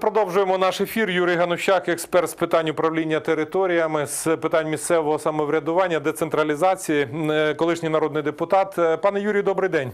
Продовжуємо наш ефір. Юрій Ганущак, експерт з питань управління територіями, з питань місцевого самоврядування, децентралізації, е, колишній народний депутат. Е, Пане Юрію, добрий день.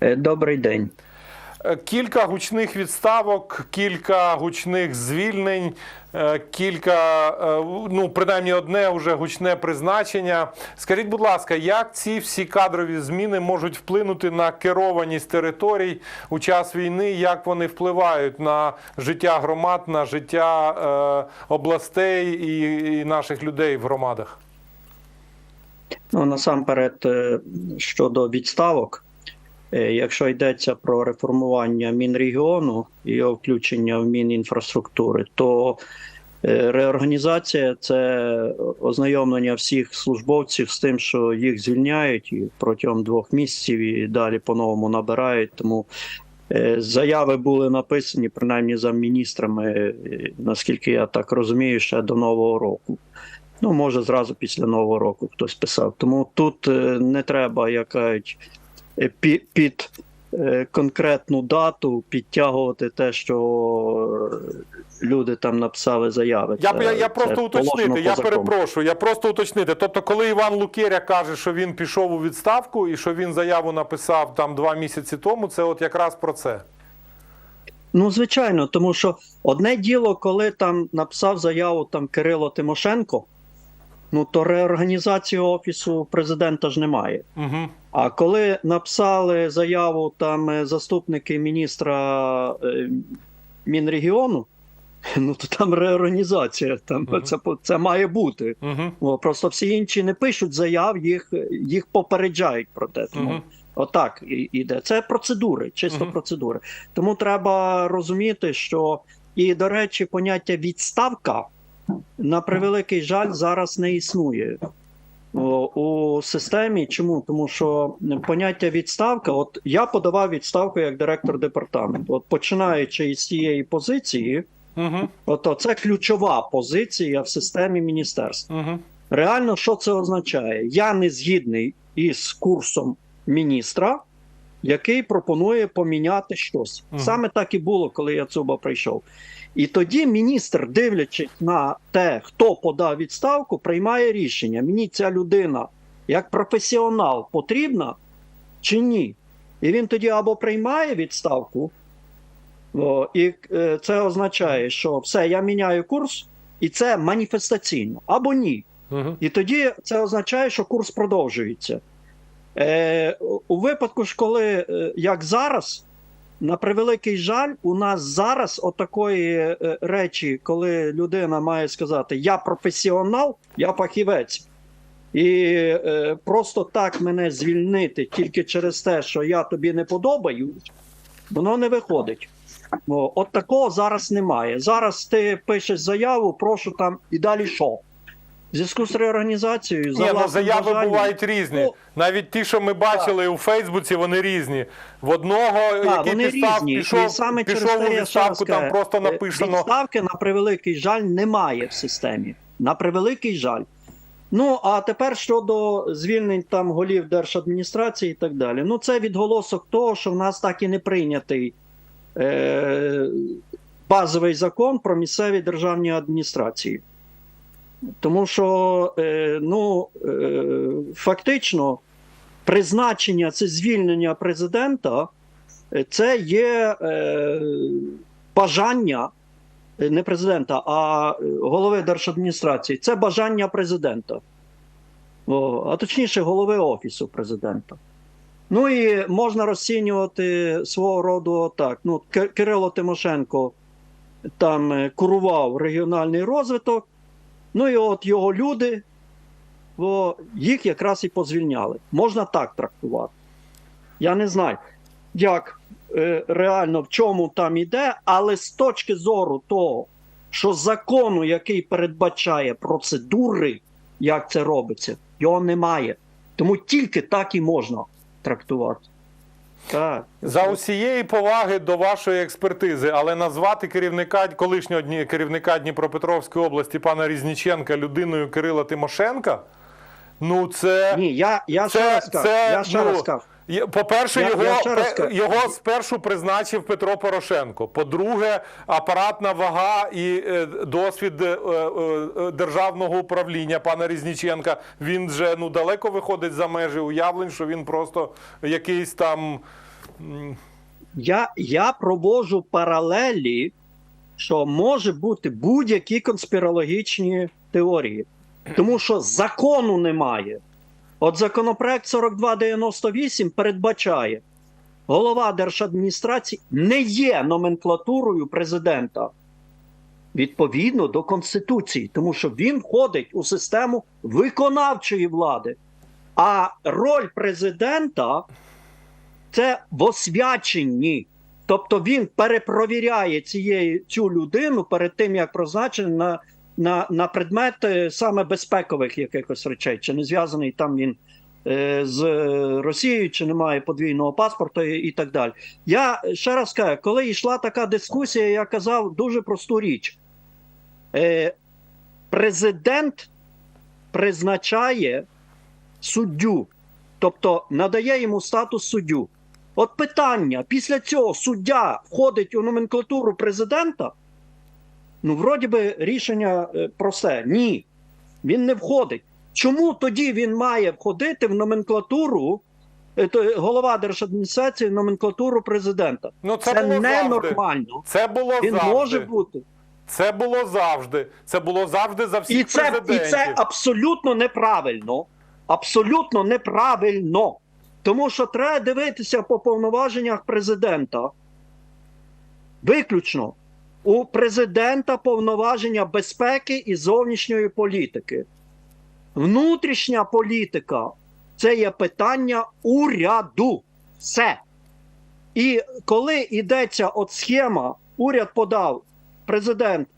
Е, Добрий день. Е, Кілька гучних відставок, кілька гучних звільнень, е, кілька, е, ну принаймні одне вже гучне призначення. Скажіть, будь ласка, як ці всі кадрові зміни можуть вплинути на керованість територій у час війни? Як вони впливають на життя громад, на життя областей і, наших людей в громадах? Ну насамперед щодо відставок, якщо йдеться про реформування Мінрегіону і його включення в Мінінфраструктури, то е, реорганізація це ознайомлення всіх службовців з тим, що їх звільняють і протягом двох місяців і далі по-новому набирають. Тому е, заяви були написані принаймні за міністрами, е, наскільки я так розумію, ще до нового року. Ну, може, зразу після Нового року хтось писав. Тому тут е, не треба як кажуть, е, пі- під е, конкретну дату підтягувати те, що е, люди там написали заяви. Я, Це- я, я це просто уточнити, я закону. перепрошую, я просто уточнити. Тобто, коли Іван Лукеря каже, що він пішов у відставку і що він заяву написав там два місяці тому, це от якраз про це. Ну, звичайно, тому що одне діло, коли там написав заяву там Кирило Тимошенко, ну то реорганізації офісу президента ж немає. Угу. А коли написали заяву там е, заступники міністра е, Мінрегіону, ну то там реорганізація, там Мгм. це, це має бути. Угу. Просто всі інші не пишуть заяв, їх, їх попереджають про те. Тому Угу. Отак і- іде. Це процедури, чисто Мгм. процедури. Тому треба розуміти, що і, до речі, поняття відставка на превеликий жаль зараз не існує. У системі чому? Тому що поняття відставка, от я подавав відставку як директор департаменту. От починаючи із цієї позиції, Угу. от це ключова позиція в системі міністерства. Угу. Реально, що це означає? Я не згідний із курсом міністра, який пропонує поміняти щось. Мгм. Саме так і було, коли Яцуба прийшов. І тоді міністр, дивлячись на те, хто подав відставку, приймає рішення: мені ця людина як професіонал потрібна чи ні. І він тоді або приймає відставку, о, і е, це означає, що все, я міняю курс, і це маніфестаційно, або ні. Угу. І тоді це означає, що курс продовжується. Е, у випадку ж, коли е, як зараз, на превеликий жаль, у нас зараз отакої е, речі, коли людина має сказати: Я професіонал, я фахівець. І е, просто так мене звільнити тільки через те, що я тобі не подобаюсь, воно не виходить. От такого зараз немає. Зараз ти пишеш заяву, прошу там і далі що? В зв'язку з реорганізацією за Ні, ну заяви бажанням. бувають різні. Ну, Навіть ті, що ми бачили у Фейсбуці, вони різні. В одного, який вони підстав, пішов, і саме пішов через у відставку, там просто е, написано. Відставки, на превеликий жаль, немає в системі. На превеликий жаль. Ну, а тепер щодо звільнень там голів держадміністрації і так далі. Ну, це відголосок того, що в нас так і не прийнятий е, базовий закон про місцеві державні адміністрації. Тому що, е, ну, е, фактично, призначення це звільнення президента, е, це є бажання не президента, а голови держадміністрації. Це бажання президента. А точніше, голови Офісу президента. Ну і можна розцінювати свого роду так. Ну, Кирило Тимошенко там курував регіональний розвиток. Ну і от його люди, о, їх якраз і позвільняли. Можна так трактувати. Я не знаю, як е, реально в чому там іде, але з точки зору того, що закону, який передбачає процедури, як це робиться, його немає. Тому тільки так і можна трактувати. Так. За усієї поваги до вашої експертизи, але назвати керівника колишнього дні керівника Дніпропетровської області пана Різніченка людиною Кирила Тимошенка. Ну це Ні, я, я Це- ще раз кажу. це, Я ще ну, раз кажу. По-перше, його, я його спершу призначив Петро Порошенко. По-друге, апаратна вага і е, досвід е, е, державного управління пана Різніченка. Він вже ну далеко виходить за межі уявлень, що він просто якийсь там. Я, я провожу паралелі, що може бути будь-які конспірологічні теорії, тому що закону немає. От законопроект 4298 передбачає, голова держадміністрації не є номенклатурою президента відповідно до Конституції, тому що він входить у систему виконавчої влади. А роль президента це в освяченні. Тобто він перепровіряє цієї, цю людину перед тим, як призначений на, на, на предмет саме безпекових якихось речей, чи не зв'язаний там він е, з Росією, чи немає подвійного паспорту і, і так далі. Я ще раз кажу, коли йшла така дискусія, я казав дуже просту річ. Е, президент призначає суддю, тобто надає йому статус суддю. От питання: після цього суддя входить у номенклатуру президента. Ну, вроді би, рішення е, просте. Ні, він не входить. Чому тоді він має входити в номенклатуру, е, голова держадміністрації, в номенклатуру президента? Ну це, Це, було завжди. ненормально. Це було Він завжди. може бути. Це було завжди. Це було завжди за всіх І це, і це абсолютно неправильно. Абсолютно неправильно. Тому що треба дивитися по повноваженнях президента. Виключно. У президента повноваження безпеки і зовнішньої політики. Внутрішня політика це є питання уряду. Все. І коли йдеться от схема, уряд подав, президент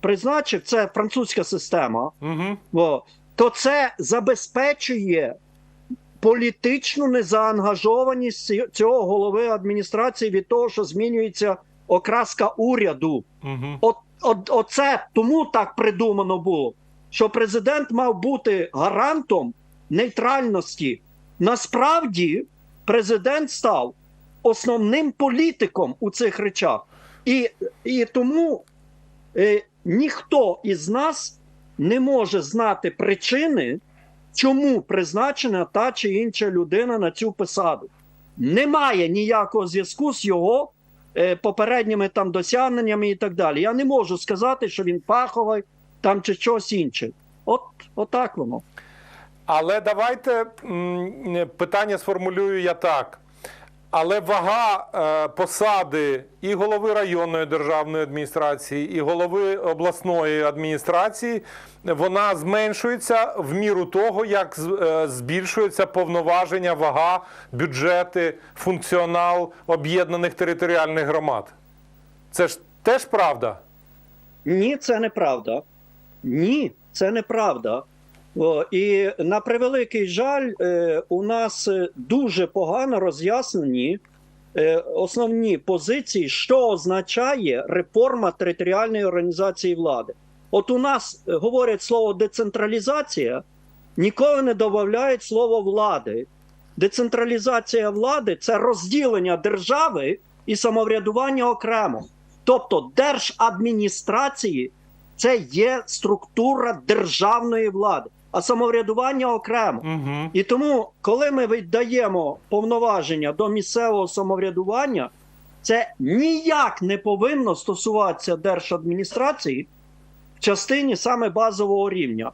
призначив, це французька система, Угу. О, то це забезпечує політичну незаангажованість цього голови адміністрації від того, що змінюється окраска уряду. Угу. От, от, оце тому так придумано було, що президент мав бути гарантом нейтральності. Насправді, президент став основним політиком у цих речах. І, і тому е, ніхто із нас не може знати причини, чому призначена та чи інша людина на цю посаду. Немає ніякого зв'язку з його попередніми там досягненнями і так далі. Я не можу сказати, що він фаховий там чи щось інше. От, отак воно. Але давайте питання сформулюю я так. Але вага е, посади і голови районної державної адміністрації, і голови обласної адміністрації, вона зменшується в міру того, як е, збільшується повноваження, вага, бюджети, функціонал об'єднаних територіальних громад. Це ж теж правда. Ні, це неправда. Ні, це неправда. І на превеликий жаль, е, у нас е, дуже погано роз'яснені е, основні позиції, що означає реформа територіальної організації влади. От у нас говорять слово децентралізація, ніколи не додають слово влади. Децентралізація влади це розділення держави і самоврядування окремо. Тобто держадміністрації це є структура державної влади, а самоврядування окремо. Угу. І тому, коли ми віддаємо повноваження до місцевого самоврядування, це ніяк не повинно стосуватися держадміністрації в частині саме базового рівня.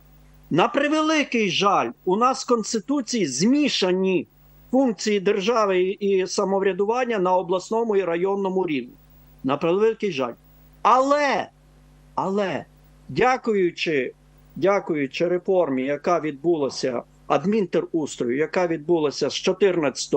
На превеликий жаль, у нас в Конституції змішані функції держави і самоврядування на обласному і районному рівні. На превеликий жаль. Але, але, дякуючи, дякуючи реформі, яка відбулася адмінтерустрою, яка відбулася з 14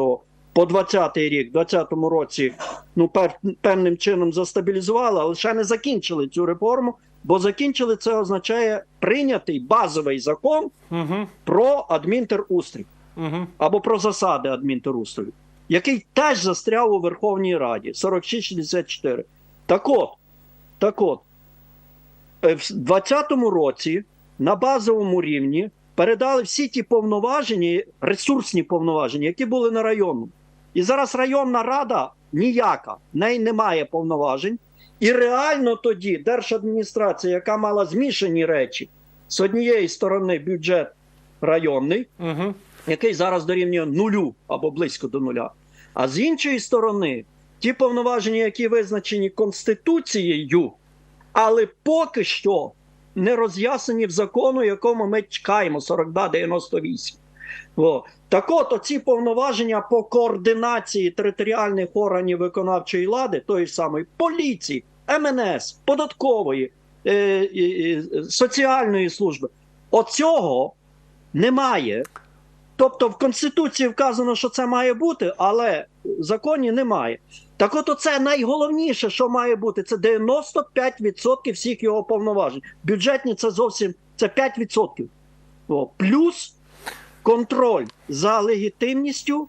по 20 рік, в 20 році, ну, пер, певним чином застабілізували, але ще не закінчили цю реформу, бо закінчили це означає прийнятий базовий закон Угу. про адмінтерустрій Угу. або про засади адмінтерустрою, який теж застряв у Верховній Раді 4664. Так от, так от, е, в 2020 році на базовому рівні передали всі ті повноваження, ресурсні повноваження, які були на районному. І зараз районна рада ніяка, в неї немає повноважень. І реально тоді держадміністрація, яка мала змішані речі, з однієї сторони бюджет районний, Угу. який зараз дорівнює нулю або близько до нуля. А з іншої сторони, ті повноваження, які визначені Конституцією, але поки що не роз'яснені в закону, якому ми чекаємо 4298. О. Так от, оці повноваження по координації територіальних органів виконавчої влади, тої самої поліції, МНС, податкової, е, е, е, соціальної служби, оцього немає. Тобто в Конституції вказано, що це має бути, але в законі немає. Так от оце найголовніше, що має бути, це 95% всіх його повноважень. Бюджетні це зовсім це 5%. О, плюс контроль за легітимністю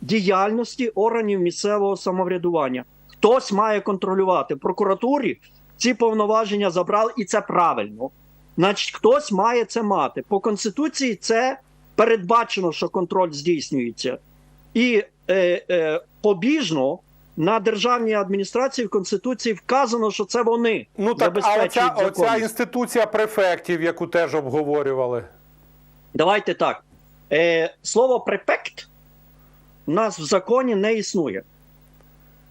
діяльності органів місцевого самоврядування. Хтось має контролювати. В прокуратурі ці повноваження забрали, і це правильно. Значить, хтось має це мати. По Конституції це передбачено, що контроль здійснюється. І е, е, побіжно на державній адміністрації в Конституції вказано, що це вони. Ну так, а оця, оця інституція префектів, яку теж обговорювали. Давайте так. Е, слово префект у нас в законі не існує.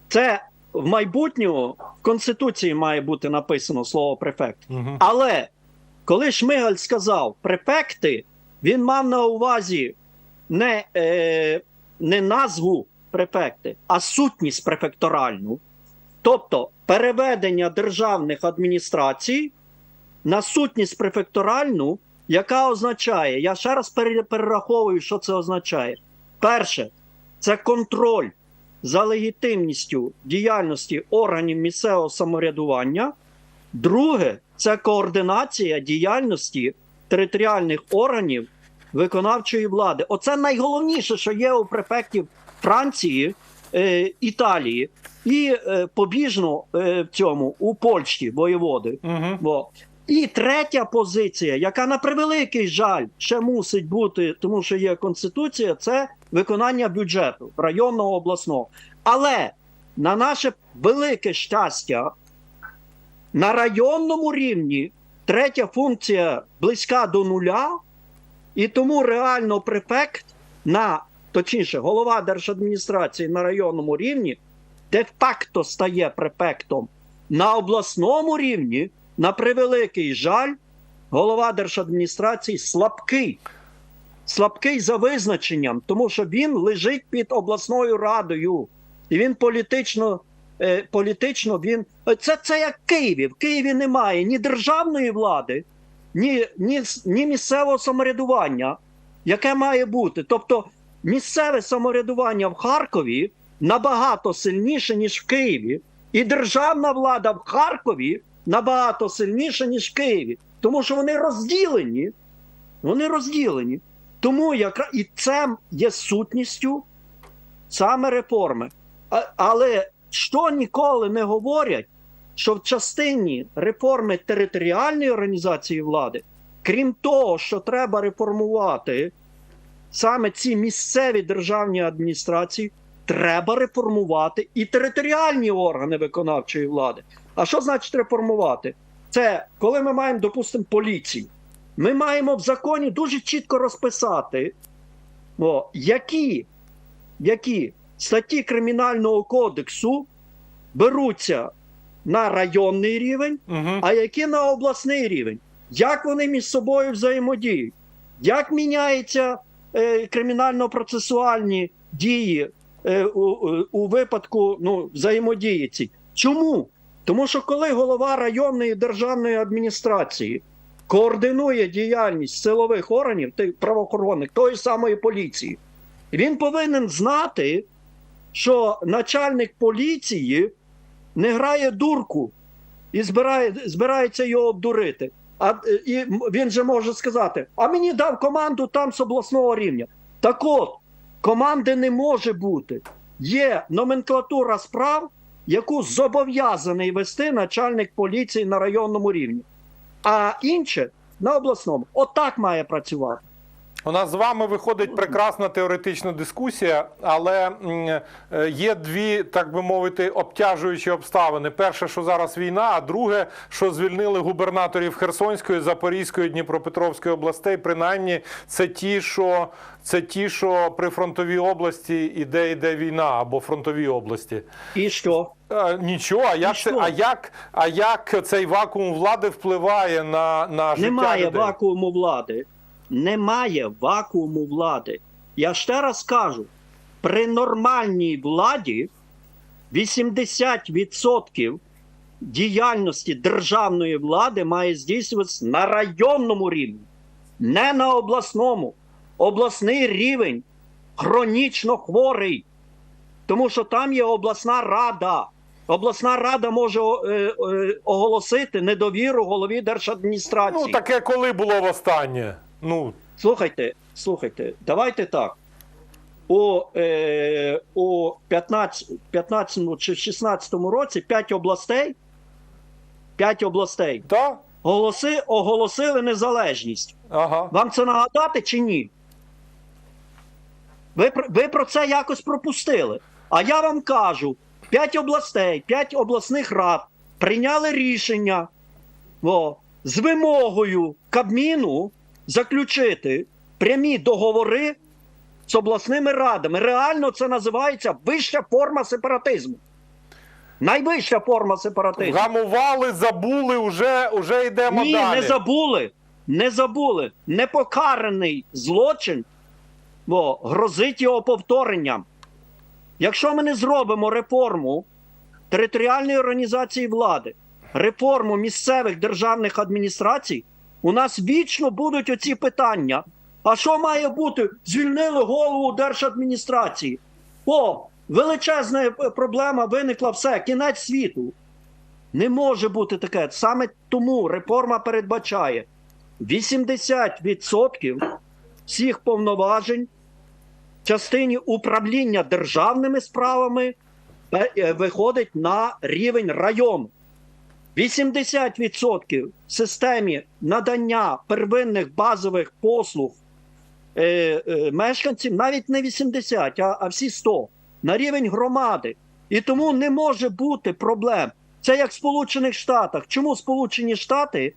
Це в майбутньому в Конституції має бути написано слово префект. Угу. Але коли Шмигаль сказав префекти, він мав на увазі не, е, не назву префекти, а сутність префекторальну. Тобто переведення державних адміністрацій на сутність префекторальну, яка означає, я ще раз перераховую, що це означає. Перше, це контроль за легітимністю діяльності органів місцевого самоврядування. Друге, це координація діяльності територіальних органів виконавчої влади. Оце найголовніше, що є у префектів Франції, е, Італії і е, побіжно е, в цьому у Польщі воєводи. Угу. Бо. І третя позиція, яка на превеликий жаль ще мусить бути, тому що є конституція, це виконання бюджету районного обласного. Але на наше велике щастя, на районному рівні третя функція близька до нуля, і тому реально префект на точніше, голова держадміністрації на районному рівні де-факто стає префектом. На обласному рівні, на превеликий жаль, голова держадміністрації слабкий. Слабкий за визначенням, тому що він лежить під обласною радою. І він політично, е, політично він. Це, це як Києві. В Києві немає ні державної влади, ні, ні, ні місцевого самоврядування, яке має бути. Тобто місцеве самоврядування в Харкові набагато сильніше, ніж в Києві, і державна влада в Харкові набагато сильніша, ніж в Києві. Тому що вони розділені. Вони розділені. Тому якраз і це є сутністю саме реформи. А, але що ніколи не говорять, що в частині реформи територіальної організації влади, крім того, що треба реформувати саме ці місцеві державні адміністрації, треба реформувати і територіальні органи виконавчої влади. А що значить реформувати? Це коли ми маємо, допустимо, поліцію. Ми маємо в законі дуже чітко розписати, о, які, які статті Кримінального кодексу беруться на районний рівень, Угу. а які на обласний рівень. Як вони між собою взаємодіють? Як міняються е, кримінально-процесуальні дії е, у, у, випадку ну, взаємодії ці? Чому? Тому що коли голова районної державної адміністрації координує діяльність силових органів правоохоронних тої самої поліції, він повинен знати, що начальник поліції не грає дурку і збирає, збирається його обдурити. А е, і він же може сказати: а мені дав команду там з обласного рівня. Так от, команди не може бути. Є номенклатура справ, яку зобов'язаний вести начальник поліції на районному рівні, а інше на обласному. Отак має працювати. У нас з вами виходить прекрасна теоретична дискусія, але е, є дві, так би мовити, обтяжуючі обставини. Перше, що зараз війна, а друге, що звільнили губернаторів Херсонської, Запорізької, Дніпропетровської областей. Принаймні, це ті, що це ті, що при фронтовій області іде йде війна або фронтовій області. І що? Е, Нічого, а як це, а як, а як цей вакуум влади впливає на, на життя Немає людей? вакууму влади. Немає вакууму влади. Я ще раз кажу: при нормальній владі 80% діяльності державної влади має здійснюватися на районному рівні, не на обласному. Обласний рівень хронічно хворий, тому що там є обласна рада. Обласна рада може е, е, оголосити недовіру голові держадміністрації. Ну таке коли було востаннє? Ну Слухайте, слухайте, давайте так. У, е, у 15, 15 чи 16 році 5 областей, 5 областей так? голоси, оголосили незалежність. Ага. Вам це нагадати чи ні? Ви, ви про це якось пропустили. А я вам кажу: 5 областей, 5 обласних рад прийняли рішення о, з вимогою Кабміну заключити прямі договори з обласними радами. Реально це називається вища форма сепаратизму. Найвища форма сепаратизму. Гамували, забули, уже, уже йдемо Ні, далі. не забули. Не забули. Непокараний злочин бо, грозить його повторенням. Якщо ми не зробимо реформу територіальної організації влади, реформу місцевих державних адміністрацій, у нас вічно будуть оці питання. А що має бути? Звільнили голову держадміністрації. О, величезна проблема виникла все, кінець світу. Не може бути таке. Саме тому реформа передбачає 80% всіх повноважень в частині управління державними справами е, е, виходить на рівень району. 80% в системі надання первинних базових послуг е, е, мешканців, навіть не 80, а, а всі 100, на рівень громади. І тому не може бути проблем. Це як в Сполучених Штатах. Чому Сполучені Штати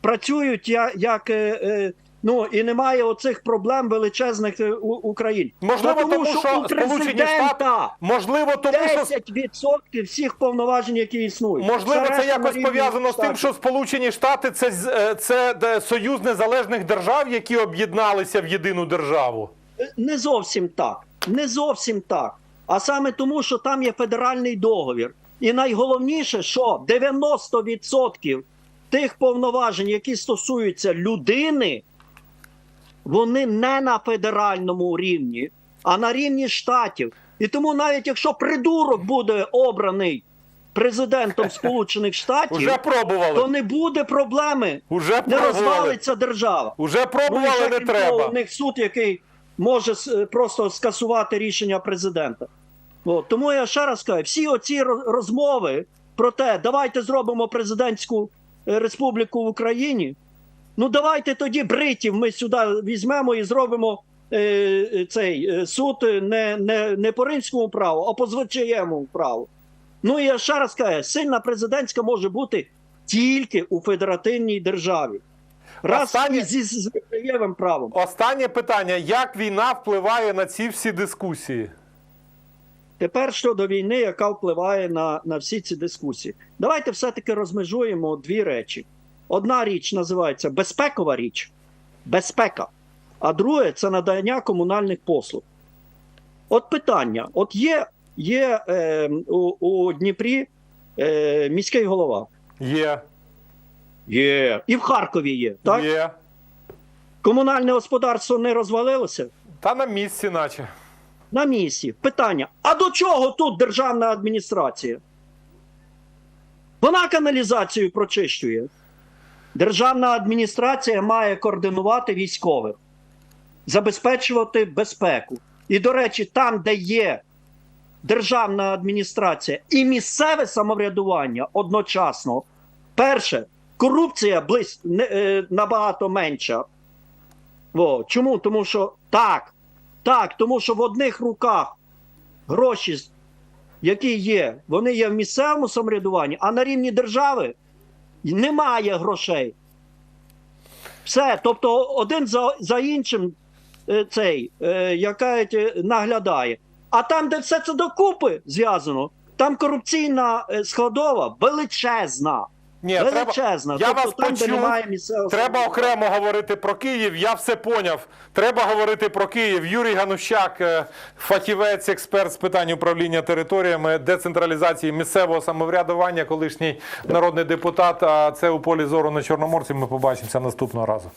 працюють як, як е, е, ну і немає оцих проблем величезних е, у Україні? Можливо, Та тому, що у президента Можливо, тому 10% всіх повноважень, які існують. можливо, це якось пов'язано з тим, що Сполучені Штати це, е, це союз незалежних держав, які об'єдналися в єдину державу. Не зовсім так. Не зовсім так. А саме тому, що там є федеральний договір. І найголовніше, що 90% тих повноважень, які стосуються людини, вони не на федеральному рівні, а на рівні штатів. І тому навіть якщо придурок буде обраний президентом Сполучених Штатів, Уже то не буде проблеми. Уже Не пробували. розвалиться держава. Уже Ну, пробували, ще, не треба. У них суд, який може просто скасувати рішення президента. От. Тому я ще раз кажу, всі оці розмови про те, давайте зробимо президентську е, республіку в Україні. Ну давайте тоді бритів ми сюди візьмемо і зробимо е, е, цей е, суд е, не, не, не по римському праву, а по звичаєму праву. Ну і я ще раз кажу, сильна президентська може бути тільки у федеративній державі. Раз Останнє- зі звичаєвим правом. Останнє питання: як війна впливає на ці всі дискусії? Тепер щодо війни, яка впливає на, на всі ці дискусії. Давайте все-таки розмежуємо дві речі. Одна річ називається безпекова річ, безпека, а друге це надання комунальних послуг. От питання: от є, є е, у, у Дніпрі е, міський голова. Є, Є. І в Харкові є. Так? є. Комунальне господарство не розвалилося. Та на місці, наче. на місці. Питання: а до чого тут державна адміністрація? Вона каналізацію прочищує. Державна адміністрація має координувати військових, забезпечувати безпеку. І, до речі, там, де є державна адміністрація і місцеве самоврядування одночасно, перше, корупція близь, не, е, набагато менша. Во. Чому? Тому що так, так, тому що в одних руках гроші, які є, вони є в місцевому самоврядуванні, а на рівні держави немає грошей. Все, тобто один за, за іншим е, цей, е, яка наглядає. А там, де все це докупи зв'язано, там корупційна е, складова величезна. Ні, треба, величезна. я тобто вас там, де почув. немає місцевого Треба окремо говорити про Київ. Я все поняв. Треба говорити про Київ. Юрій Ганущак, е, фахівець, експерт з питань управління територіями, децентралізації місцевого самоврядування, колишній народний депутат. А це у полі зору на Чорноморці. Ми побачимося наступного разу.